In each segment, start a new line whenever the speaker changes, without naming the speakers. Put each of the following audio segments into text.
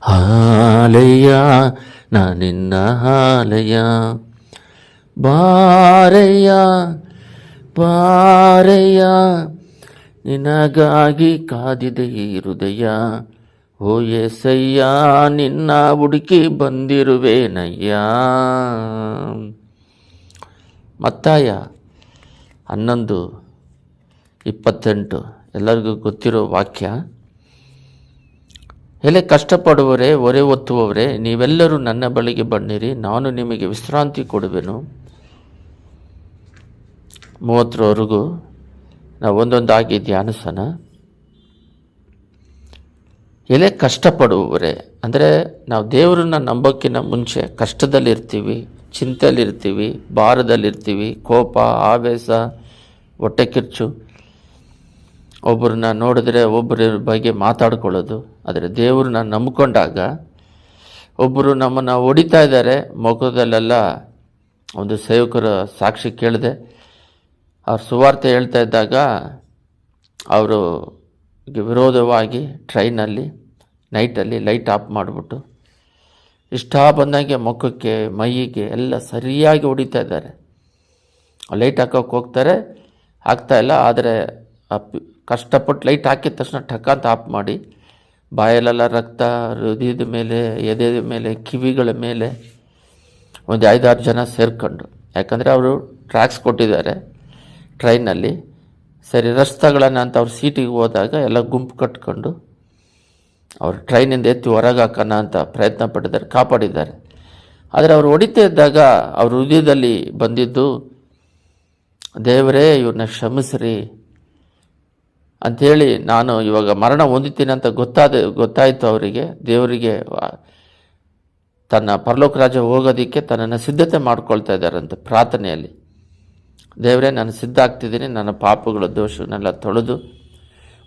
ಹಾಲೆಯ ನಾ ನಿನ್ನ ಹಾಲೆಯ ಬಾರಯ್ಯ ಬಾರೆಯ ನಿನಗಾಗಿ ಕಾದಿದೆ ಈ ಹೃದಯ. ಓ ಎಸಯ್ಯ ನಿನ್ನ ಹುಡುಕಿ ಬಂದಿರುವೇನಯ್ಯ. ಮತ್ತಾಯ ಹನ್ನೊಂದು ಇಪ್ಪತ್ತೆಂಟು, ಎಲ್ಲರಿಗೂ ಗೊತ್ತಿರೋ ವಾಕ್ಯ. ಎಲೆ ಕಷ್ಟಪಡುವರೇ ಒರೆ ಒತ್ತುವವರೇ, ನೀವೆಲ್ಲರೂ ನನ್ನ ಬಳಿಗೆ ಬನ್ನಿರಿ, ನಾನು ನಿಮಗೆ ವಿಶ್ರಾಂತಿ ಕೊಡುವೆನು. ಮೂವತ್ತರವರೆಗೂ ನಾವು ಒಂದೊಂದಾಗಿ ಧ್ಯಾನಿಸೋಣ. ಎಲೆ ಕಷ್ಟಪಡುವವರೇ, ಅಂದರೆ ನಾವು ದೇವರನ್ನ ನಂಬೋಕ್ಕಿಂತ ಮುಂಚೆ ಕಷ್ಟದಲ್ಲಿರ್ತೀವಿ, ಚಿಂತೆಯಲ್ಲಿರ್ತೀವಿ, ಭಾರದಲ್ಲಿರ್ತೀವಿ, ಕೋಪ, ಆವೇಶ, ಹೊಟ್ಟೆ ಕಿರ್ಚು ಒಬ್ಬರನ್ನ ನೋಡಿದ್ರೆ ಒಬ್ಬರ ಬಗ್ಗೆ ಮಾತಾಡ್ಕೊಳ್ಳೋದು, ಆದರೆ ದೇವ್ರನ್ನ ನಂಬಿಕೊಂಡಾಗ ಒಬ್ಬರು ನಮ್ಮನ್ನು ಹೊಡಿತಾ ಇದ್ದಾರೆ. ಮುಖದಲ್ಲೆಲ್ಲ ಒಂದು ಸೇವಕರ ಸಾಕ್ಷಿ ಕೇಳಿದೆ. ಅವ್ರ ಸುವಾರ್ತೆ ಹೇಳ್ತಾ ಇದ್ದಾಗ ಅವರು ವಿರೋಧವಾಗಿ ಟ್ರೈನಲ್ಲಿ, ನೈಟಲ್ಲಿ ಲೈಟ್ ಆಫ್ ಮಾಡಿಬಿಟ್ಟು ಇಷ್ಟ ಬಂದಂಗೆ ಮುಖಕ್ಕೆ ಮೈಯಿಗೆ ಎಲ್ಲ ಸರಿಯಾಗಿ ಹೊಡಿತಾ ಇದ್ದಾರೆ. ಲೈಟ್ ಹಾಕೋಕೆ ಹೋಗ್ತಾರೆ ಆಗ್ತಾಯಿಲ್ಲ ಆದರೆ ಕಷ್ಟಪಟ್ಟು ಲೈಟ್ ಹಾಕಿದ ತಕ್ಷಣ ಠಕ್ಕ ಅಂತ ಆಫ್ ಮಾಡಿ ಬಾಯಲ್ಲೆಲ್ಲ ರಕ್ತ, ಹೃದಯದ ಮೇಲೆ ಎದೆಯ ಮೇಲೆ, ಕಿವಿಗಳ ಮೇಲೆ ಒಂದು ಐದಾರು ಜನ ಸೇರ್ಕೊಂಡು ಯಾಕಂದರೆ ಅವರು ಟ್ರ್ಯಾಕ್ಸ್ ಕೊಟ್ಟಿದ್ದಾರೆ ಟ್ರೈನಲ್ಲಿ ಸರಿ, ರಸ್ತೆಗಳನ್ನು ಅಂತ ಅವ್ರ ಸೀಟಿಗೆ ಹೋದಾಗ ಎಲ್ಲ ಗುಂಪು ಕಟ್ಕೊಂಡು ಅವರು ಟ್ರೈನಿಂದ ಎತ್ತಿ ಹೊರಗೆ ಹಾಕೋಣ ಅಂತ ಪ್ರಯತ್ನ ಪಟ್ಟಿದ್ದಾರೆ, ಕಾಪಾಡಿದ್ದಾರೆ. ಆದರೆ ಅವರು ಹೊಡಿತಾ ಇದ್ದಾಗ ಅವ್ರ ಹೃದಯದಲ್ಲಿ ಬಂದಿದ್ದು, ದೇವರೇ ಇವ್ರನ್ನ ಕ್ಷಮಿಸ್ರಿ ಅಂಥೇಳಿ ನಾನು ಇವಾಗ ಮರಣ ಹೊಂದಿತೀನಿ ಅಂತ ಗೊತ್ತಾದ, ಗೊತ್ತಾಯಿತು ಅವರಿಗೆ. ದೇವರಿಗೆ ತನ್ನ ಪರಲೋಕ ರಾಜ ಹೋಗೋದಕ್ಕೆ ತನ್ನನ್ನು ಸಿದ್ಧತೆ ಮಾಡ್ಕೊಳ್ತಾ ಇದ್ದಾರಂತೆ ಪ್ರಾರ್ಥನೆಯಲ್ಲಿ. ದೇವರೇ, ನಾನು ಸಿದ್ಧ ಆಗ್ತಿದ್ದೀನಿ. ನನ್ನ ಪಾಪಗಳ ದೋಷನೆಲ್ಲ ತೊಳೆದು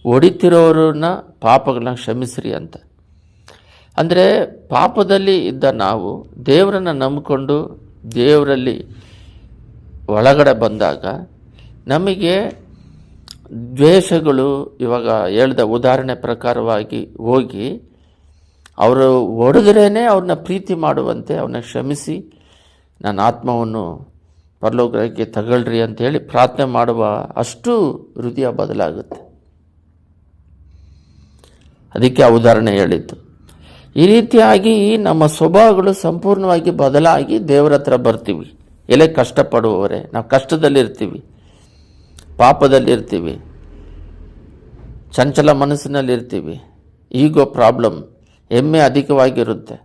ಹೊಡಿತಿರೋರನ್ನ ಪಾಪಗಳನ್ನ ಕ್ಷಮಿಸ್ರಿ ಅಂತ. ಅಂದರೆ ಪಾಪದಲ್ಲಿ ಇದ್ದ ನಾವು ದೇವರನ್ನು ನಂಬಿಕೊಂಡು ದೇವರಲ್ಲಿ ಒಳಗಡೆ ಬಂದಾಗ ನಮಗೆ ದ್ವೇಷಗಳು ಇವಾಗ ಹೇಳ್ದ ಉದಾಹರಣೆ ಪ್ರಕಾರವಾಗಿ ಹೋಗಿ ಅವರು ಹೊಡೆದ್ರೇ ಅವ್ರನ್ನ ಪ್ರೀತಿ ಮಾಡುವಂತೆ ಅವನ್ನ ಕ್ಷಮಿಸಿ, ನನ್ನ ಆತ್ಮವನ್ನು ಪರಲೋಕಕ್ಕೆ ತಗೊಳ್ರಿ ಅಂತೇಳಿ ಪ್ರಾರ್ಥನೆ ಮಾಡುವ ಅಷ್ಟು ಹೃದಯ ಬದಲಾಗುತ್ತೆ. ಅದಕ್ಕೆ ಆ ಉದಾಹರಣೆ ಹೇಳಿದ್ದು. ಈ ರೀತಿಯಾಗಿ ನಮ್ಮ ಸ್ವಭಾವಗಳು ಸಂಪೂರ್ಣವಾಗಿ ಬದಲಾಗಿ ದೇವರ ಹತ್ರ ಬರ್ತೀವಿ. ಎಲೆ ಕಷ್ಟಪಡುವವರೇ, ನಾವು ಕಷ್ಟದಲ್ಲಿರ್ತೀವಿ. ಪಾಪದಲ್ಲಿರ್ತೀವಿ. ಚಂಚಲ ಮನಸ್ಸಿನಲ್ಲಿರ್ತೀವಿ. ಈಗೋ ಪ್ರಾಬ್ಲಮ್ ಹೆಮ್ಮೆ ಅಧಿಕವಾಗಿರುತ್ತೆ.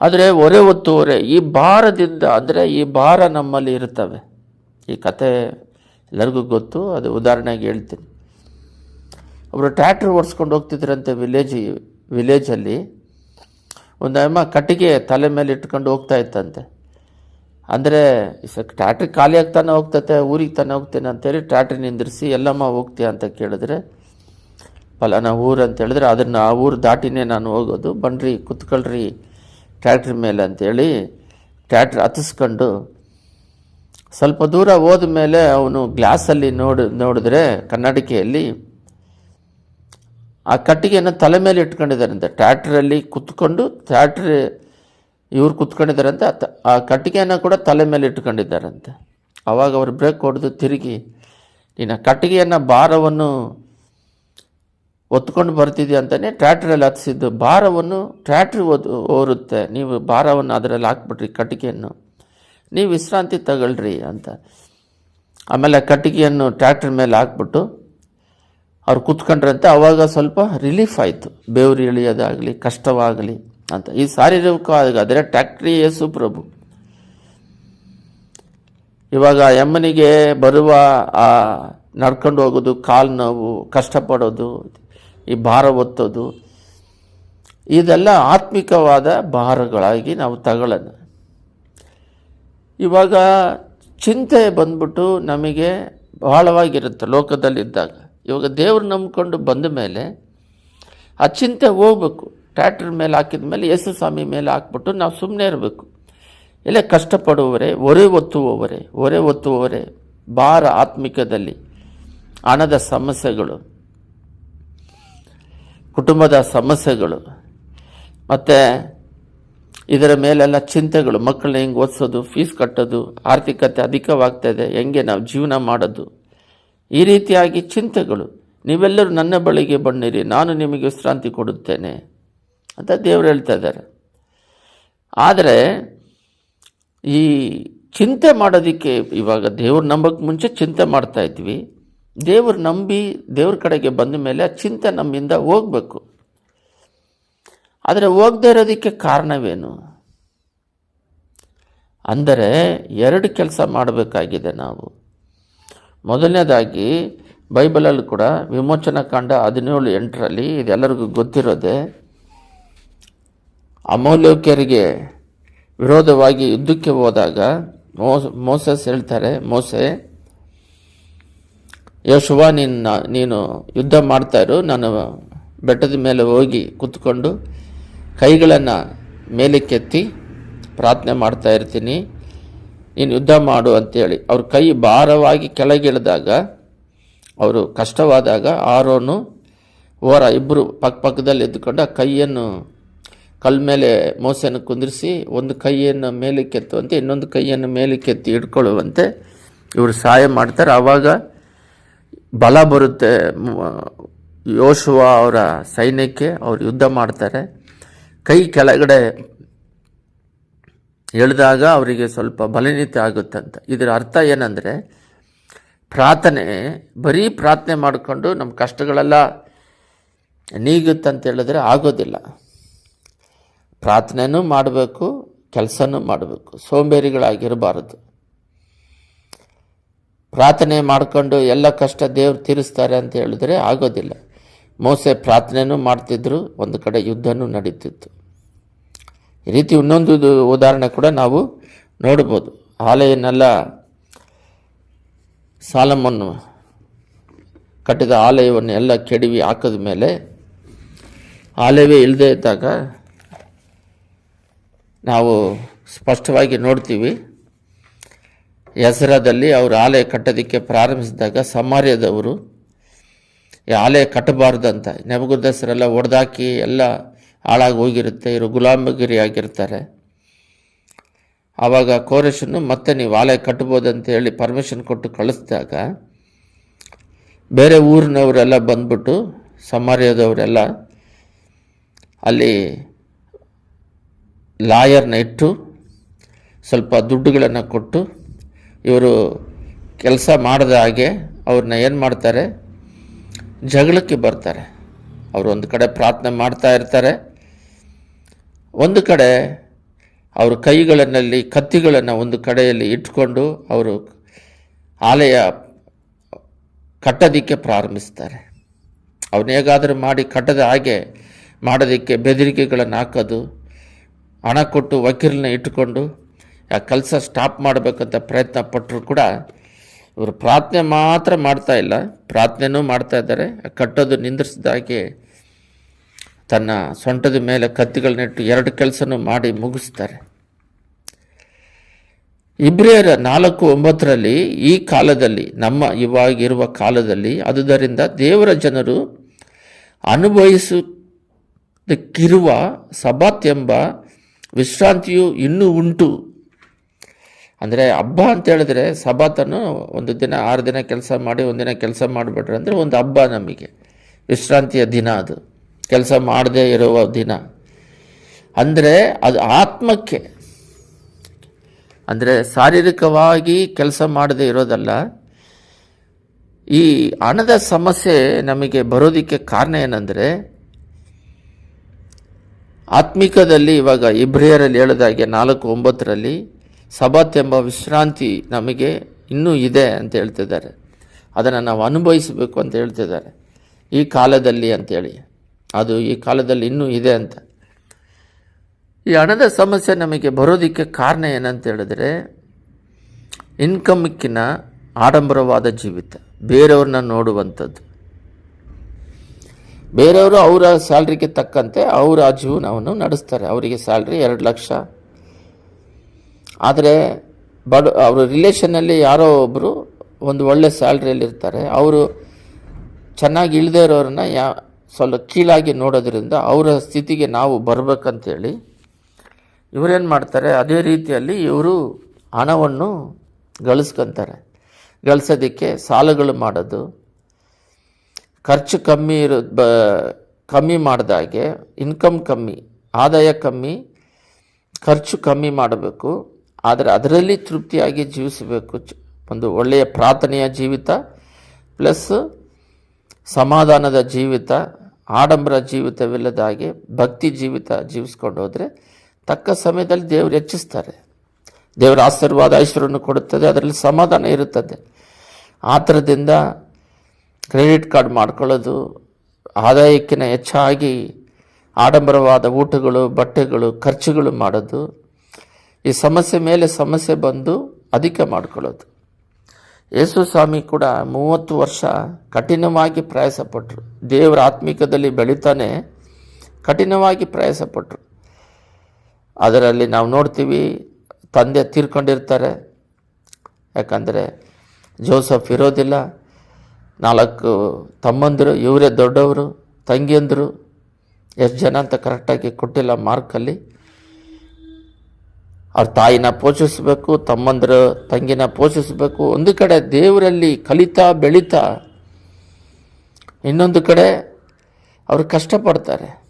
ಆದರೆ ಹೊರೆ ಹೊತ್ತುವರೆ ಈ ಭಾರದಿಂದ, ಅಂದರೆ ಈ ಭಾರ ನಮ್ಮಲ್ಲಿ ಇರ್ತವೆ. ಈ ಕತೆ ಎಲ್ಲರಿಗೂ ಗೊತ್ತು, ಅದು ಉದಾಹರಣೆಗೆ ಹೇಳ್ತೀನಿ. ಒಬ್ಬರು ಟ್ರ್ಯಾಕ್ಟ್ರ್ ಓಡಿಸ್ಕೊಂಡು ಹೋಗ್ತಿದ್ರಂತೆ ವಿಲೇಜ್, ವಿಲೇಜಲ್ಲಿ. ಒಂದು ಅಮ್ಮ ಕಟ್ಟಿಗೆ ತಲೆ ಮೇಲೆ ಇಟ್ಕೊಂಡು ಹೋಗ್ತಾ ಇತ್ತಂತೆ. ಅಂದರೆ ಟ್ರ್ಯಾಕ್ಟ್ರಿ ಖಾಲಿ ಆಗ್ತಾನೆ ಹೋಗ್ತತೆ, ಊರಿಗೆ ತಾನೆ ಹೋಗ್ತೇನೆ ಅಂತೇಳಿ ಟ್ರ್ಯಾಕ್ಟ್ರಿ ನಿಂದಿರಿಸಿ, ಎಲ್ಲಮ್ಮ ಹೋಗ್ತೀಯ ಅಂತ ಕೇಳಿದ್ರೆ, ಫಲಾನ ಊರು ಅಂತ ಹೇಳಿದ್ರೆ, ಅದನ್ನು ಆ ಊರು ದಾಟಿನೇ ನಾನು ಹೋಗೋದು, ಬನ್ರಿ, ಕುತ್ಕೊಳ್ರಿ ಟ್ರ್ಯಾಕ್ಟ್ರಿ ಮೇಲೆ ಅಂತೇಳಿ ಟ್ರ್ಯಾಕ್ಟ್ರಿ ಹತ್ತಿಸ್ಕೊಂಡು, ಸ್ವಲ್ಪ ದೂರ ಹೋದ ಮೇಲೆ ಅವನು ಗ್ಲಾಸಲ್ಲಿ ನೋಡಿ, ನೋಡಿದ್ರೆ, ಕನ್ನಡಿಕೆಯಲ್ಲಿ ಆ ಕಟ್ಟಿಗೆಯನ್ನು ತಲೆ ಮೇಲೆ ಇಟ್ಕೊಂಡಿದ್ದಾರಂತೆ ಟ್ರ್ಯಾಕ್ಟ್ರಲ್ಲಿ ಕುತ್ಕೊಂಡು ಟ್ರ್ಯಾಕ್ಟ್ರ್ ಇವ್ರು ಕುತ್ಕೊಂಡಿದ್ದಾರಂತೆ. ಆ ಕಟ್ಟಿಗೆಯನ್ನು ಕೂಡ ತಲೆ ಮೇಲೆ ಇಟ್ಕೊಂಡಿದ್ದಾರಂತೆ ಆವಾಗ ಅವರು ಬ್ರೇಕ್ ಹೊಡೆದು ತಿರುಗಿ, ನೀನು ಕಟ್ಟಿಗೆಯನ್ನು ಭಾರವನ್ನು ಒತ್ಕೊಂಡು ಬರ್ತಿದ್ಯಾ ಅಂತಲೇ ಟ್ರ್ಯಾಕ್ಟ್ರಲ್ಲಿ ಹತ್ತಿಸಿದ್ದು ಭಾರವನ್ನು ಟ್ರ್ಯಾಕ್ಟ್ರ್ ಓದ್ ಓರುತ್ತೆ. ನೀವು ಭಾರವನ್ನು ಅದರಲ್ಲಿ ಹಾಕ್ಬಿಟ್ರಿ ಕಟ್ಟಿಗೆಯನ್ನು. ನೀವು ವಿಶ್ರಾಂತಿ ತಗೊಳ್ರಿ ಅಂತ. ಆಮೇಲೆ ಕಟ್ಟಿಗೆಯನ್ನು ಟ್ರ್ಯಾಕ್ಟ್ರ್ ಮೇಲೆ ಹಾಕ್ಬಿಟ್ಟು ಅವ್ರು ಕೂತ್ಕೊಂಡ್ರಂತೆ. ಅವಾಗ ಸ್ವಲ್ಪ ರಿಲೀಫ್ ಆಯಿತು. ಬೆವರು ಇಳಿಯೋದಾಗಲಿ, ಕಷ್ಟವಾಗಲಿ. ಅಂತ. ಈ ಶಾರೀರಿಕವಾದರೆ ಟ್ಯಾಕ್ಟ್ರಿ ಯೇಸು ಪ್ರಭು. ಇವಾಗ ಯಮ್ಮನಿಗೆ ಬರುವ, ಆ, ನಡ್ಕೊಂಡು ಹೋಗೋದು, ಕಾಲು ನೋವು, ಕಷ್ಟಪಡೋದು, ಈ ಭಾರ ಒತ್ತೋದು, ಇದೆಲ್ಲ ಆತ್ಮಿಕವಾದ ಭಾರಗಳಾಗಿ ನಾವು ತಗೊಳ್ಳೋಣ. ಇವಾಗ ಚಿಂತೆ ಬಂದ್ಬಿಟ್ಟು ನಮಗೆ ಬಹಳವಾಗಿರುತ್ತೆ ಲೋಕದಲ್ಲಿದ್ದಾಗ. ಇವಾಗ ದೇವ್ರು ನಂಬ್ಕೊಂಡು ಬಂದ ಮೇಲೆ ಆ ಚಿಂತೆ ಹೋಗ್ಬೇಕು. ಟ್ರ್ಯಾಕ್ಟರ್ ಮೇಲೆ ಹಾಕಿದ ಮೇಲೆ ಯೇಸು ಸ್ವಾಮಿ ಮೇಲೆ ಹಾಕ್ಬಿಟ್ಟು ನಾವು ಸುಮ್ಮನೆ ಇರಬೇಕು. ಇಲ್ಲ ಕಷ್ಟಪಡುವವರೇ, ಹೊರೆ ಒತ್ತುವವರೇ ಹೊರೆ ಒತ್ತುವವರೇ, ಭಾರ ಆತ್ಮಿಕದಲ್ಲಿ ಹಣದ ಸಮಸ್ಯೆಗಳು, ಕುಟುಂಬದ ಸಮಸ್ಯೆಗಳು, ಮತ್ತು ಇದರ ಮೇಲೆಲ್ಲ ಚಿಂತೆಗಳು, ಮಕ್ಕಳನ್ನ ಹೆಂಗೆ ಓದಿಸೋದು ಫೀಸ್ ಕಟ್ಟೋದು, ಆರ್ಥಿಕತೆ ಅಧಿಕವಾಗ್ತಾ ಇದೆ ಹೆಂಗೆ ನಾವು ಜೀವನ ಮಾಡೋದು. ಈ ರೀತಿಯಾಗಿ ಚಿಂತೆಗಳು. ನೀವೆಲ್ಲರೂ ನನ್ನ ಬಳಿಗೆ ಬಣ್ಣಿರಿ ನಾನು ನಿಮಗೆ ವಿಶ್ರಾಂತಿ ಕೊಡುತ್ತೇನೆ. ಅಂತ ದೇವರು ಹೇಳ್ತಾ ಇದ್ದಾರೆ. ಆದರೆ ಈ ಚಿಂತೆ ಮಾಡೋದಕ್ಕೆ ಇವಾಗ ದೇವ್ರು ನಂಬಕ್ಕೆ ಮುಂಚೆ ಚಿಂತೆ ಮಾಡ್ತಾ ಇದ್ವಿ. ದೇವ್ರು ನಂಬಿ ದೇವ್ರ ಕಡೆಗೆ ಬಂದ ಮೇಲೆ ಆ ಚಿಂತೆ ನಮ್ಮಿಂದ ಹೋಗಬೇಕು. ಆದರೆ ಹೋಗದೇ ಇರೋದಕ್ಕೆ ಕಾರಣವೇನು? ಅಂದರೆ ಎರಡು ಕೆಲಸ ಮಾಡಬೇಕಾಗಿದೆ ನಾವು. ಮೊದಲನೇದಾಗಿ ಬೈಬಲಲ್ಲಿ ಕೂಡ ವಿಮೋಚನಾ ಕಾಂಡ ಹದಿನೇಳು ಎಂಟರಲ್ಲಿ ಇದೆಲ್ಲರಿಗೂ ಗೊತ್ತಿರೋದೆ ಅಮೌಲ್ಯಕರಿಗೆ ವಿರೋಧವಾಗಿ ಯುದ್ಧಕ್ಕೆ ಹೋದಾಗ ಮೋಸ, ಮೋಸಸ್ ಹೇಳ್ತಾರೆ, ಮೋಸೆ ಯಶುವ ನಿನ್ನ ನೀನು ಯುದ್ಧ ಮಾಡ್ತಾ ಇರು, ನಾನು ಬೆಟ್ಟದ ಮೇಲೆ ಹೋಗಿ ಕೂತ್ಕೊಂಡು ಕೈಗಳನ್ನು ಮೇಲಕ್ಕೆತ್ತಿ ಪ್ರಾರ್ಥನೆ ಮಾಡ್ತಾ ಇರ್ತೀನಿ, ನೀನು ಯುದ್ಧ ಮಾಡು ಅಂತೇಳಿ. ಅವ್ರ ಕೈ ಭಾರವಾಗಿ ಕೆಳಗಿಳಿದಾಗ, ಅವರು ಕಷ್ಟವಾದಾಗ ಆರೋನು, ಓರ ಇಬ್ಬರು ಪಕ್ಕ ಪಕ್ಕದಲ್ಲಿ ಎದ್ದುಕೊಂಡು ಆ ಕೈಯನ್ನು ಕಲ್ ಮೇಲೆ ಮೋಸೆಯನ್ನು ಕುಂದಿರಿಸಿ ಒಂದು ಕೈಯನ್ನು ಮೇಲಕ್ಕೆತ್ತುವಂತೆ ಇನ್ನೊಂದು ಕೈಯನ್ನು ಮೇಲಕ್ಕೆತ್ತಿ ಇಟ್ಕೊಳ್ಳುವಂತೆ ಇವರು ಸಹಾಯ ಮಾಡ್ತಾರೆ. ಆವಾಗ ಬಲ ಬರುತ್ತೆ. ಯೋಶುವ ಅವರ ಸೈನ್ಯಕ್ಕೆ ಅವರು ಯುದ್ಧ ಮಾಡ್ತಾರೆ. ಕೈ ಕೆಳಗಡೆ ಎಳೆದಾಗ ಅವರಿಗೆ ಸ್ವಲ್ಪ ಬಲನೀತಿ ಆಗುತ್ತಂತ. ಇದರ ಅರ್ಥ ಏನಂದರೆ, ಪ್ರಾರ್ಥನೆ, ಬರೀ ಪ್ರಾರ್ಥನೆ ಮಾಡಿಕೊಂಡು ನಮ್ಮ ಕಷ್ಟಗಳೆಲ್ಲ ನೀಗುತ್ತಂತ ಹೇಳಿದ್ರೆ ಆಗೋದಿಲ್ಲ. ಪ್ರಾರ್ಥನೆನೂ ಮಾಡಬೇಕು, ಕೆಲಸನೂ ಮಾಡಬೇಕು. ಸೋಂಬೇರಿಗಳಾಗಿರಬಾರದು. ಪ್ರಾರ್ಥನೆ ಮಾಡಿಕೊಂಡು ಎಲ್ಲ ಕಷ್ಟ ದೇವ್ರು ತೀರಿಸ್ತಾರೆ ಅಂತ ಹೇಳಿದ್ರೆ ಆಗೋದಿಲ್ಲ. ಮೋಸೆ ಪ್ರಾರ್ಥನೆನೂ ಮಾಡ್ತಿದ್ರು, ಒಂದು ಕಡೆ ಯುದ್ಧನೂ ನಡೀತಿತ್ತು. ಈ ರೀತಿ ಇನ್ನೊಂದು ಉದಾಹರಣೆ ಕೂಡ ನಾವು ನೋಡ್ಬೋದು. ಆಲೆಯನ್ನೆಲ್ಲ ಸಾಲಮನ್ನು ಕಟ್ಟಿದ ಆಲಯವನ್ನು ಎಲ್ಲ ಕೆಡವಿ ಹಾಕಿದ ಮೇಲೆ ಆಲಯವೇ ಇಲ್ಲದೇ ಇದ್ದಾಗ ನಾವು ಸ್ಪಷ್ಟವಾಗಿ ನೋಡ್ತೀವಿ. ಹೆಸರದಲ್ಲಿ ಅವರು ಆಲಯ ಕಟ್ಟೋದಕ್ಕೆ ಪ್ರಾರಂಭಿಸಿದಾಗ ಸಮಾರ್ಯದವರು ಆಲಯ ಕಟ್ಟಬಾರ್ದಂತ ನೆಬಗುದ್ದಸರೆಲ್ಲ ಒಡೆದಾಕಿ ಎಲ್ಲ ಹಾಳಾಗಿ ಹೋಗಿರುತ್ತೆ, ಇವರು ಗುಲಾಮಗಿರಿ ಆಗಿರ್ತಾರೆ. ಆವಾಗ ಕೋರೇಶನ್ನು ಮತ್ತೆ ನೀವು ಆಲಯ ಕಟ್ಬೋದು ಅಂತ ಹೇಳಿ ಪರ್ಮಿಷನ್ ಕೊಟ್ಟು ಕಳಿಸಿದಾಗ ಬೇರೆ ಊರಿನವರೆಲ್ಲ ಬಂದ್ಬಿಟ್ಟು ಸಮಾರ್ಯದವರೆಲ್ಲ ಅಲ್ಲಿ ಲಾಯರ್ನ ಇಟ್ಟು ಸ್ವಲ್ಪ ದುಡ್ಡುಗಳನ್ನು ಕೊಟ್ಟು, ಇವರು ಕೆಲಸ ಮಾಡಿದ ಹಾಗೆ ಅವ್ರನ್ನ ಏನು ಮಾಡ್ತಾರೆ? ಜಗಳಕ್ಕೆ ಬರ್ತಾರೆ. ಅವರು ಒಂದು ಕಡೆ ಪ್ರಾರ್ಥನೆ ಮಾಡ್ತಾ ಇರ್ತಾರೆ. ಒಂದು ಕಡೆ ಅವ್ರ ಕೈಗಳನ್ನಲ್ಲಿ ಕತ್ತಿಗಳನ್ನು ಒಂದು ಕಡೆಯಲ್ಲಿ ಇಟ್ಕೊಂಡು ಅವರು ಆಲಯ ಕಟ್ಟೋದಕ್ಕೆ ಪ್ರಾರಂಭಿಸ್ತಾರೆ. ಅವನೇಗಾದರೂ ಮಾಡಿ ಕಟ್ಟದ ಹಾಗೆ ಮಾಡೋದಕ್ಕೆ ಬೆದರಿಕೆಗಳನ್ನು ಹಾಕೋದು ಹಣ ಕೊಟ್ಟು ವಕೀಲನ್ನ ಇಟ್ಟುಕೊಂಡು ಆ ಕೆಲಸ ಸ್ಟಾಪ್ ಮಾಡಬೇಕಂತ ಪ್ರಯತ್ನ ಪಟ್ಟರು ಕೂಡ ಇವರು ಪ್ರಾರ್ಥನೆ ಮಾತ್ರ ಮಾಡ್ತಾ ಇಲ್ಲ. ಪ್ರಾರ್ಥನೆನೂ ಮಾಡ್ತಾ ಇದ್ದಾರೆ. ಕಟ್ಟೋದು ನಿಂದ್ರಿಸಿದಾಗೆ ತನ್ನ ಸೊಂಟದ ಮೇಲೆ ಕತ್ತಿಗಳನ್ನಿಟ್ಟು ಎರಡು ಕೆಲಸನೂ ಮಾಡಿ ಮುಗಿಸ್ತಾರೆ. ಇಬ್ರಿಯರ ನಾಲ್ಕು ಒಂಬತ್ತರಲ್ಲಿ ಈ ಕಾಲದಲ್ಲಿ, ನಮ್ಮ ಇವಾಗಿರುವ ಕಾಲದಲ್ಲಿ ಅದುದರಿಂದ ದೇವರ ಜನರು ಅನುಭವಿಸುವುದಕ್ಕಿರುವ ಸಬಾತ್ ಎಂಬ ವಿಶ್ರಾಂತಿಯು ಇನ್ನೂ ಉಂಟು. ಅಂದರೆ ಹಬ್ಬ ಅಂತ ಹೇಳಿದ್ರೆ ಸಬಾತನ್ನು ಒಂದು ದಿನ, ಆರು ದಿನ ಕೆಲಸ ಮಾಡಿ, ಒಂದು ದಿನ ಕೆಲಸ ಮಾಡಿಬಿಟ್ರೆ ಅಂದರೆ ಒಂದು ಹಬ್ಬ ನಮಗೆ. ವಿಶ್ರಾಂತಿಯ ದಿನ ಅದು. ಕೆಲಸ ಮಾಡದೇ ಇರುವ ದಿನ. ಅಂದರೆ ಅದು ಆತ್ಮಕ್ಕೆ. ಅಂದರೆ ಶಾರೀರಿಕವಾಗಿ ಕೆಲಸ ಮಾಡದೇ ಇರೋದಲ್ಲ, ಈ ಹಣದ ಸಮಸ್ಯೆ ನಮಗೆ ಬರೋದಕ್ಕೆ ಕಾರಣ ಏನಂದರೆ ಆತ್ಮಿಕದಲ್ಲಿ ಇವಾಗ ಇಬ್ರಿಯರಲ್ಲಿ ಹೇಳಿದಾಗೆ ನಾಲ್ಕು ಒಂಬತ್ತರಲ್ಲಿ ಸಬತ್ ಎಂಬ ವಿಶ್ರಾಂತಿ ನಮಗೆ ಇನ್ನೂ ಇದೆ ಅಂತ ಹೇಳ್ತಿದ್ದಾರೆ. ಅದನ್ನು ನಾವು ಅನುಭವಿಸಬೇಕು ಅಂತ ಹೇಳ್ತಿದ್ದಾರೆ. ಈ ಕಾಲದಲ್ಲಿ ಅಂತೇಳಿ. ಅದು ಈ ಕಾಲದಲ್ಲಿ ಇನ್ನೂ ಇದೆ ಅಂತ. ಈ ಹಣದ ಸಮಸ್ಯೆ ನಮಗೆ ಬರೋದಕ್ಕೆ ಕಾರಣ ಏನಂತ ಹೇಳಿದ್ರೆ ಇನ್ಕಮ್ಕಿನ ಆಡಂಬರವಾದ ಜೀವಿತ, ಬೇರೆಯವ್ರನ್ನ ನೋಡುವಂಥದ್ದು. ಬೇರೆಯವರು ಅವರ ಸ್ಯಾಲ್ರಿಗೆ ತಕ್ಕಂತೆ ಅವರ ಜೀವನವನ್ನು ನಡೆಸ್ತಾರೆ. ಅವರಿಗೆ ಸ್ಯಾಲ್ರಿ ಎರಡು ಲಕ್ಷ. ಆದರೆ ಬಡ, ಅವರ ರಿಲೇಷನ್ನಲ್ಲಿ ಯಾರೋ ಒಬ್ಬರು ಒಂದು ಒಳ್ಳೆ ಸ್ಯಾಲ್ರಿಯಲ್ಲಿರ್ತಾರೆ ಅವರು ಚೆನ್ನಾಗಿ ಇಳ್ದೇ ಇರೋರನ್ನ ಯಾ, ಸ್ವಲ್ಪ ಕೀಳಾಗಿ ನೋಡೋದ್ರಿಂದ ಅವರ ಸ್ಥಿತಿಗೆ ನಾವು ಬರಬೇಕಂತೇಳಿ ಇವರೇನು ಮಾಡ್ತಾರೆ? ಅದೇ ರೀತಿಯಲ್ಲಿ ಇವರು ಹಣವನ್ನು ಗಳಿಸ್ಕೊಂತಾರೆ. ಗಳಿಸೋದಕ್ಕೆ ಸಾಲಗಳು ಮಾಡೋದು ಖರ್ಚು ಕಮ್ಮಿ ಇರೋ, ಬ, ಕಮ್ಮಿ ಮಾಡಿದಾಗೆ ಇನ್ಕಮ್ ಕಮ್ಮಿ, ಆದಾಯ ಕಮ್ಮಿ, ಖರ್ಚು ಕಮ್ಮಿ ಮಾಡಬೇಕು, ಆದರೆ ಅದರಲ್ಲಿ ತೃಪ್ತಿಯಾಗಿ ಜೀವಿಸಬೇಕು. ಒಂದು ಒಳ್ಳೆಯ ಪ್ರಾರ್ಥನೆಯ ಜೀವಿತ, ಪ್ಲಸ್ ಸಮಾಧಾನದ ಜೀವಿತ, ಆಡಂಬರ ಜೀವಿತವಿಲ್ಲದಾಗೆ ಭಕ್ತಿ ಜೀವಿತ ಜೀವಿಸ್ಕೊಂಡು ಹೋದರೆ ತಕ್ಕ ಸಮಯದಲ್ಲಿ ದೇವರು ಹೆಚ್ಚಿಸ್ತಾರೆ. ದೇವರ ಆಶೀರ್ವಾದ ಐಶ್ವರ್ಯವನ್ನು ಕೊಡುತ್ತದೆ, ಅದರಲ್ಲಿ ಸಮಾಧಾನ ಇರುತ್ತದೆ. ಆ ಥರದಿಂದ ಕ್ರೆಡಿಟ್ ಕಾರ್ಡ್ ಮಾಡ್ಕೊಳ್ಳೋದು ಆದಾಯಕ್ಕಿಂತ ಹೆಚ್ಚಾಗಿ ಆಡಂಬರವಾದ ಊಟಗಳು, ಬಟ್ಟೆಗಳು, ಖರ್ಚುಗಳು ಮಾಡೋದು, ಈ ಸಮಸ್ಯೆ ಮೇಲೆ ಸಮಸ್ಯೆ ಬಂದು ಅಧಿಕ ಮಾಡ್ಕೊಳ್ಳೋದು. ಯೇಸು ಸ್ವಾಮಿ ಕೂಡ ಮೂವತ್ತು ವರ್ಷ ಕಠಿಣವಾಗಿ ಪ್ರಯಾಸಪಟ್ಟರು ದೇವರ ಆತ್ಮಿಕದಲ್ಲಿ ಬೆಳೀತಾನೆ ಕಠಿಣವಾಗಿ ಪ್ರಯಾಸಪಟ್ಟರು ಅದರಲ್ಲಿ ನಾವು ನೋಡ್ತೀವಿ, ತಂದೆ ತೀರ್ಕೊಂಡಿರ್ತಾರೆ. ಯಾಕಂದರೆ ಜೋಸಫ್ ಇರೋದಿಲ್ಲ. ನಾಲ್ಕು ತಮ್ಮಂದಿರು, ಇವರೇ ದೊಡ್ಡವರು, ತಂಗಿಯಂದರು, ಎಷ್ಟು ಜನ ಅಂತ ಕರೆಕ್ಟಾಗಿ ಕೊಟ್ಟಿಲ್ಲ ಮಾರ್ಕಲ್ಲಿ ಅವ್ರ ತಾಯಿನ ಪೋಷಿಸಬೇಕು, ತಮ್ಮಂದ್ರ, ತಂಗಿನ ಪೋಷಿಸಬೇಕು. ಒಂದು ಕಡೆ ದೇವರಲ್ಲಿ ಕಲಿತಾ, ಬೆಳೀತಾ. ಇನ್ನೊಂದು ಕಡೆ ಅವರು ಕಷ್ಟಪಡ್ತಾರೆ.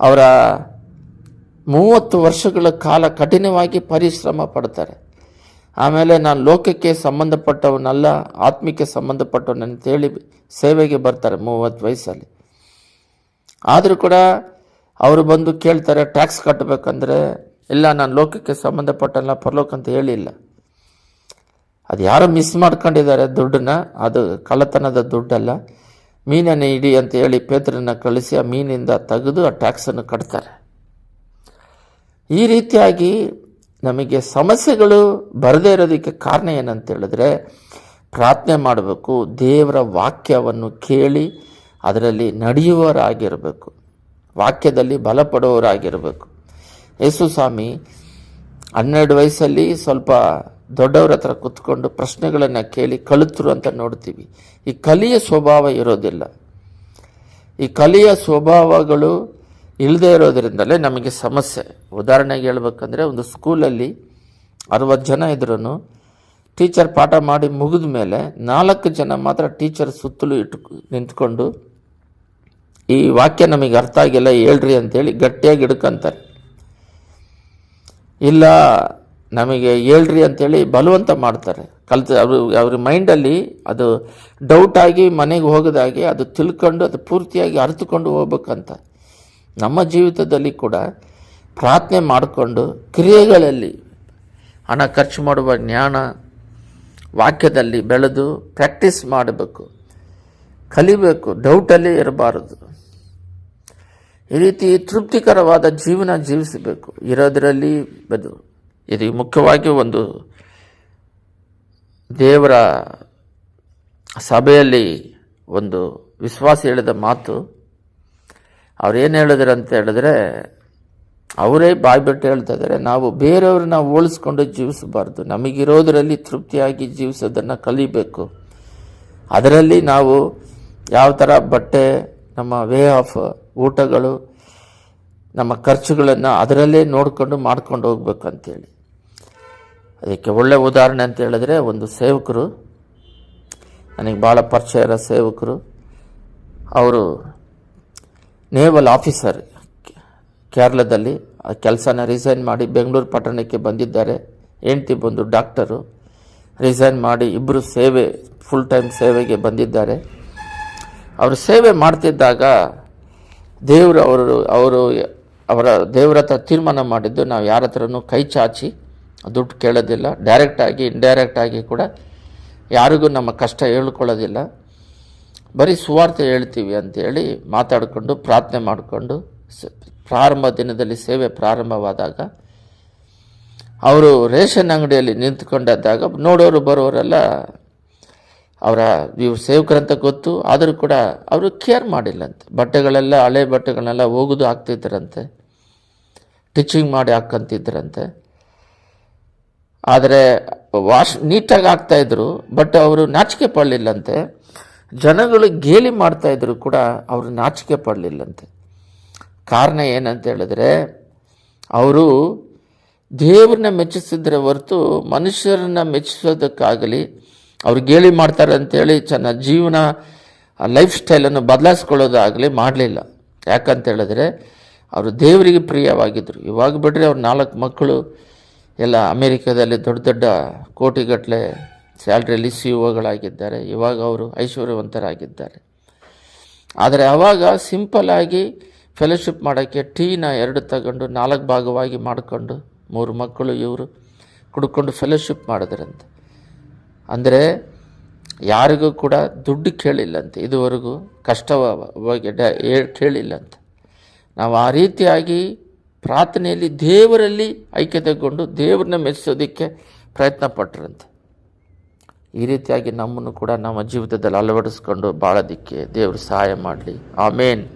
ಅವರ ಮೂವತ್ತು ವರ್ಷಗಳ ಕಾಲ ಕಠಿಣವಾಗಿ ಪರಿಶ್ರಮ ಪಡ್ತಾರೆ. ಆಮೇಲೆ ನಾನು ಲೋಕಕ್ಕೆ ಸಂಬಂಧಪಟ್ಟವನಲ್ಲ, ಆತ್ಮಕ್ಕೆ ಸಂಬಂಧಪಟ್ಟವನಂತೇಳಿ ಸೇವೆಗೆ ಬರ್ತಾರೆ ಮೂವತ್ತು ವಯಸ್ಸಲ್ಲಿ. ಆದರೂ ಕೂಡ ಅವರು ಬಂದು ಕೇಳ್ತಾರೆ, ಟ್ಯಾಕ್ಸ್ ಕಟ್ಟಬೇಕಂದ್ರೆ ಇಲ್ಲ, ನಾನು ಲೋಕಕ್ಕೆ ಸಂಬಂಧಪಟ್ಟಲ್ಲ ಪರಲೋಕ ಅಂತ ಹೇಳಿಲ್ಲ. ಅದು ಯಾರೋ ಮಿಸ್ ಮಾಡ್ಕೊಂಡಿದ್ದಾರೆ ದುಡ್ಡನ್ನ, ಅದು ಕಳ್ಳತನದ ದುಡ್ಡಲ್ಲ. ಮೀನನ್ನು ಇಡಿ ಅಂತ ಹೇಳಿ ಪೇತ್ರನ ಕಳಿಸಿ ಆ ಮೀನಿಂದ ತೆಗೆದು ಆ ಟ್ಯಾಕ್ಸನ್ನು ಕಟ್ತಾರೆ. ಈ ರೀತಿಯಾಗಿ ನಮಗೆ ಸಮಸ್ಯೆಗಳು ಬರದೇ ಇರೋದಕ್ಕೆ ಕಾರಣ ಏನಂತ ಹೇಳಿದ್ರೆ, ಪ್ರಾರ್ಥನೆ ಮಾಡಬೇಕು, ದೇವರ ವಾಕ್ಯವನ್ನು ಕೇಳಿ ಅದರಲ್ಲಿ ನಡೆಯುವರಾಗಿರಬೇಕು ವಾಕ್ಯದಲ್ಲಿ ಬಲಪಡುವವರಾಗಿರಬೇಕು. ಯೇಸು ಸ್ವಾಮಿ, ಹನ್ನೆರಡು ವಯಸ್ಸಲ್ಲಿ ಸ್ವಲ್ಪ ದೊಡ್ಡವ್ರ ಹತ್ರ ಕೂತ್ಕೊಂಡು ಪ್ರಶ್ನೆಗಳನ್ನು ಕೇಳಿ ಕಲಿತರು ಅಂತ ನೋಡ್ತೀವಿ. ಈ ಕಲಿಯ ಸ್ವಭಾವ ಇರೋದಿಲ್ಲ. ಈ ಕಲಿಯ ಸ್ವಭಾವಗಳು ಇಲ್ಲದೆ ಇರೋದ್ರಿಂದಲೇ ನಮಗೆ ಸಮಸ್ಯೆ. ಉದಾಹರಣೆಗೆ ಹೇಳ್ಬೇಕಂದ್ರೆ ಒಂದು ಸ್ಕೂಲಲ್ಲಿ ಅರವತ್ತು ಜನ ಇದ್ರೂ ಟೀಚರ್ ಪಾಠ ಮಾಡಿ ಮುಗಿದ ಮೇಲೆ ನಾಲ್ಕು ಜನ ಮಾತ್ರ ಟೀಚರ್ ಸುತ್ತಲೂ ಇಟ್ಟು ನಿಂತ್ಕೊಂಡು ಈ ವಾಕ್ಯ ನಮಗೆ ಅರ್ಥ ಆಗಿಲ್ಲ, ಹೇಳ್ರಿ ಅಂತೇಳಿ ಗಟ್ಟಿಯಾಗಿ ಹಿಡ್ಕೊಂತಾರೆ. ಇಲ್ಲ, ನಮಗೆ ಹೇಳ್ರಿ ಅಂತೇಳಿ ಬಲವಂತ ಮಾಡ್ತಾರೆ. ಕಲ್ತು, ಅವರು, ಅವ್ರ ಮೈಂಡಲ್ಲಿ ಅದು ಡೌಟ್ ಆಗಿ ಮನೆಗೆ ಹೋಗೋದಾಗಿ ಅದು ತಿಳ್ಕೊಂಡು ಅದು ಪೂರ್ತಿಯಾಗಿ ಅರಿತುಕೊಂಡು ಹೋಗ್ಬೇಕಂತ. ನಮ್ಮ ಜೀವಿತದಲ್ಲಿ ಕೂಡ ಪ್ರಾರ್ಥನೆ ಮಾಡಿಕೊಂಡು ಕ್ರಿಯೆಗಳಲ್ಲಿ ಹಣ ಖರ್ಚು ಮಾಡುವ ಜ್ಞಾನ ವಾಕ್ಯದಲ್ಲಿ ಬೆಳೆದು ಪ್ರಾಕ್ಟೀಸ್ ಮಾಡಬೇಕು. ಕಲಿಬೇಕು ಡೌಟಲ್ಲಿ ಇರಬಾರದು. ಈ ರೀತಿ ತೃಪ್ತಿಕರವಾದ ಜೀವನ ಜೀವಿಸಬೇಕು. ಇರೋದರಲ್ಲಿ ಬದು ಇದು ಮುಖ್ಯವಾಗಿ ಒಂದು ದೇವರ ಸಭೆಯಲ್ಲಿ ಒಂದು ವಿಶ್ವಾಸ ಹೇಳಿದ ಮಾತು. ಅವ್ರೇನು ಹೇಳಿದ್ರು ಅಂತ ಹೇಳಿದ್ರೆ, ಅವರೇ ಬಾಯ್ಬಿಟ್ಟು ಹೇಳ್ತಾ ಇದ್ದಾರೆ, ನಾವು ಬೇರೆಯವ್ರನ್ನ ಹೋಲಿಸ್ಕೊಂಡು ಜೀವಿಸಬಾರ್ದು. ನಮಗಿರೋದರಲ್ಲಿ ತೃಪ್ತಿಯಾಗಿ ಜೀವಿಸೋದನ್ನು ಕಲಿಬೇಕು. ಅದರಲ್ಲಿ ನಾವು ಯಾವ ಥರ ಬಟ್ಟೆ, ನಮ್ಮ ವೇ ಆಫ್ ಊಟಗಳು, ನಮ್ಮ ಖರ್ಚುಗಳನ್ನು ಅದರಲ್ಲೇ ನೋಡಿಕೊಂಡು ಮಾಡ್ಕೊಂಡು ಹೋಗ್ಬೇಕಂತೇಳಿ. ಅದಕ್ಕೆ ಒಳ್ಳೆ ಉದಾಹರಣೆ ಅಂತ ಹೇಳಿದ್ರೆ, ಒಂದು ಸೇವಕರು, ನನಗೆ ಭಾಳ ಪರಿಚಯ ಇರೋ ಸೇವಕರು, ಅವರು ನೇವಲ್ ಆಫೀಸರ್ ಕೇರಳದಲ್ಲಿ ಆ ಕೆಲಸನ ರಿಸೈನ್ ಮಾಡಿ ಬೆಂಗಳೂರು ಪಟ್ಟಣಕ್ಕೆ ಬಂದಿದ್ದಾರೆ. ಹೆಂಡ್ತಿ ಬಂದು ಡಾಕ್ಟರು ರಿಸೈನ್ ಮಾಡಿ ಇಬ್ಬರು ಸೇವೆ ಫುಲ್ ಟೈಮ್ ಸೇವೆಗೆ ಬಂದಿದ್ದಾರೆ. ಅವರು ಸೇವೆ ಮಾಡ್ತಿದ್ದಾಗ ದೇವರು ಅವರು ಅವರು ಅವರ ದೇವರ ಹತ್ರ ತೀರ್ಮಾನ ಮಾಡಿದ್ದು, ನಾವು ಯಾರ ಹತ್ರನೂ ಕೈ ಚಾಚಿ, ದುಡ್ಡು ಕೇಳೋದಿಲ್ಲ. ಡೈರೆಕ್ಟಾಗಿ ಇಂಡೈರೆಕ್ಟಾಗಿ ಕೂಡ ಯಾರಿಗೂ ನಮ್ಮ ಕಷ್ಟ ಹೇಳ್ಕೊಳ್ಳೋದಿಲ್ಲ. ಬರೀ ಸುವಾರ್ತೆ ಹೇಳ್ತೀವಿ ಅಂತೇಳಿ ಮಾತಾಡಿಕೊಂಡು, ಪ್ರಾರ್ಥನೆ ಮಾಡಿಕೊಂಡು ಪ್ರಾರಂಭ ದಿನದಲ್ಲಿ ಸೇವೆ ಪ್ರಾರಂಭವಾದಾಗ, ಅವರು ರೇಷನ್ ಅಂಗಡಿಯಲ್ಲಿ ನಿಂತ್ಕೊಂಡಿದ್ದಾಗ ನೋಡೋರು ಬರೋರೆಲ್ಲ ಅವರ ಇವ್ರು ಸೇವಕರಂತ ಗೊತ್ತು, ಆದರೂ ಕೂಡ ಅವರು ಕೇರ್ ಮಾಡಿಲ್ಲಂತೆ ಬಟ್ಟೆಗಳೆಲ್ಲ, ಹಳೆ ಬಟ್ಟೆಗಳನ್ನೆಲ್ಲ ಹೋಗೋದು ಹಾಕ್ತಿದ್ದರಂತೆ ಟಿಚಿಂಗ್ ಮಾಡಿ ಹಾಕ್ಕಂತಿದ್ದರಂತೆ ಆದರೆ ವಾಶ್ ನೀಟಾಗಿ ಹಾಕ್ತಾಯಿದ್ರು ಬಟ್ ಅವರು ನಾಚಿಕೆ ಪಡಲಿಲ್ಲಂತೆ. ಜನಗಳು ಗೇಲಿ ಮಾಡ್ತಾ ಇದ್ರು ಕೂಡ ಅವರು ನಾಚಿಕೆ ಪಡಲಿಲ್ಲಂತೆ. ಕಾರಣ ಏನಂತ ಹೇಳಿದ್ರೆ, ಅವರು ದೇವ್ರನ್ನ ಮೆಚ್ಚಿಸಿದ್ರೆ ಹೊರತು ಮನುಷ್ಯರನ್ನ ಮೆಚ್ಚಿಸೋದಕ್ಕಾಗಲಿ, ಅವ್ರು ಗೇಲಿ ಮಾಡ್ತಾರೆ ಅಂತೇಳಿ ಚೆನ್ನ ಜೀವನ, ಲೈಫ್ ಸ್ಟೈಲನ್ನು ಬದಲಾಯಿಸ್ಕೊಳ್ಳೋದಾಗಲಿ ಮಾಡಲಿಲ್ಲ. ಯಾಕಂತ ಹೇಳಿದ್ರೆ, ಅವರು ದೇವರಿಗೆ ಪ್ರಿಯವಾಗಿದ್ದರು ಇವಾಗ ಬಿಟ್ಟರೆ ಅವ್ರ ನಾಲ್ಕು ಮಕ್ಕಳು, ಎಲ್ಲ ಅಮೇರಿಕಾದಲ್ಲಿ ದೊಡ್ಡ ದೊಡ್ಡ ಕೋಟಿಗಟ್ಟಲೆ ಸ್ಯಾಲ್ರಿಯಲ್ಲಿ ಸಿ ಒಗಳಾಗಿದ್ದಾರೆ. ಇವಾಗ ಅವರು ಐಶ್ವರ್ಯವಂತರಾಗಿದ್ದಾರೆ. ಆದರೆ ಅವಾಗ ಸಿಂಪಲ್ ಆಗಿ ಫೆಲೋಶಿಪ್ ಮಾಡೋಕ್ಕೆ ಟೀನ ಎರಡು ತಗೊಂಡು ನಾಲ್ಕು ಭಾಗವಾಗಿ ಮಾಡಿಕೊಂಡು ಮೂರು ಮಕ್ಕಳು ಇವರು ಕುಡ್ಕೊಂಡು ಫೆಲೋಶಿಪ್ ಮಾಡಿದ್ರಂತೆ. ಅಂದರೆ ಯಾರಿಗೂ ಕೂಡ ದುಡ್ಡು ಕೇಳಿಲ್ಲಂತೆ. ಇದುವರೆಗೂ ಕಷ್ಟವಾಗಿ ಕೇಳಿಲ್ಲಂತೆ. ನಾವು ಆ ರೀತಿಯಾಗಿ ಪ್ರಾರ್ಥನೆಯಲ್ಲಿ ದೇವರಲ್ಲಿ ಐಕ್ಯತೆಗೊಂಡು ದೇವ್ರನ್ನ ಮೆಚ್ಚಿಸೋದಕ್ಕೆ ಪ್ರಯತ್ನ ಪಟ್ಟರಂತೆ ಈ ರೀತಿಯಾಗಿ ನಮ್ಮನ್ನು ಕೂಡ ನಮ್ಮ ಜೀವಿತದಲ್ಲಿ ಅಳವಡಿಸ್ಕೊಂಡು ಬಾಳೋದಿಕ್ಕೆ ದೇವರು ಸಹಾಯ ಮಾಡಲಿ. ಆಮೇನ್.